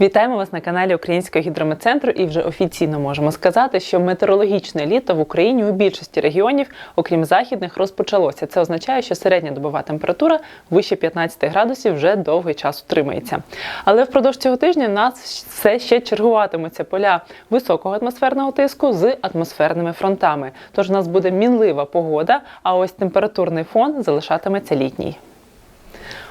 Вітаємо вас на каналі Українського гідрометцентру і вже офіційно можемо сказати, що метеорологічне літо в Україні у більшості регіонів, окрім західних, розпочалося. Це означає, що середня добова температура вище 15 градусів вже довгий час утримається. Але впродовж цього тижня в нас все ще чергуватимуться поля високого атмосферного тиску з атмосферними фронтами. Тож у нас буде мінлива погода, а ось температурний фон залишатиметься літній.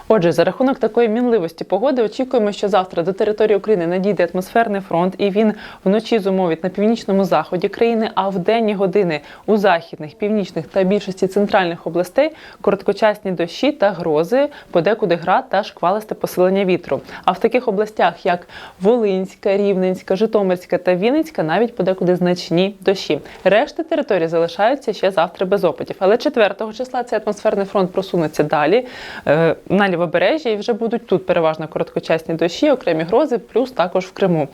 Отже, за рахунок такої мінливості погоди очікуємо, що завтра до території України надійде атмосферний фронт, і він вночі зумовить на північному заході країни, а в денні години у західних, північних та більшості центральних областей короткочасні дощі та грози, подекуди град та шквалисте посилення вітру. А в таких областях, як Волинська, Рівненська, Житомирська та Вінницька, навіть подекуди значні дощі. Решта територій залишаються ще завтра без опадів. Але 4 числа цей атмосферний фронт просунеться далі. е, На лівобережжі і вже будуть тут переважно короткочасні дощі, окремі грози, плюс також в Криму.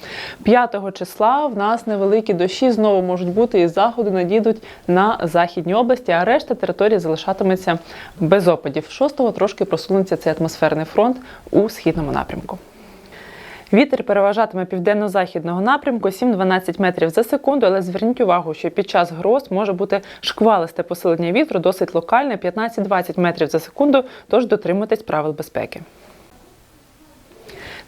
5 числа в нас невеликі дощі знову можуть бути із заходу надійдуть на західні області, а решта території залишатиметься без опадів. 6 трошки просунеться цей атмосферний фронт у східному напрямку. Вітер переважатиме південно-західного напрямку 7-12 метрів за секунду, але зверніть увагу, що під час гроз може бути шквалисте посилення вітру, досить локальне 15-20 метрів за секунду, тож дотримуйтесь правил безпеки.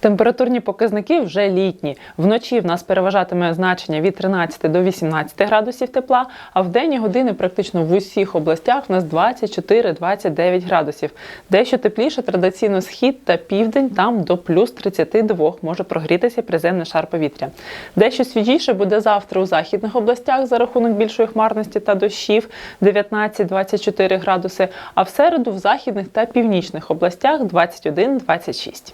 Температурні показники вже літні. Вночі в нас переважатиме значення від 13 до 18 градусів тепла, а в денні години практично в усіх областях в нас 24-29 градусів. Дещо тепліше традиційно схід та південь, там до плюс 32 може прогрітися приземний шар повітря. Дещо свіжіше буде завтра у західних областях за рахунок більшої хмарності та дощів 19-24 градуси, а в середу в західних та північних областях 21-26.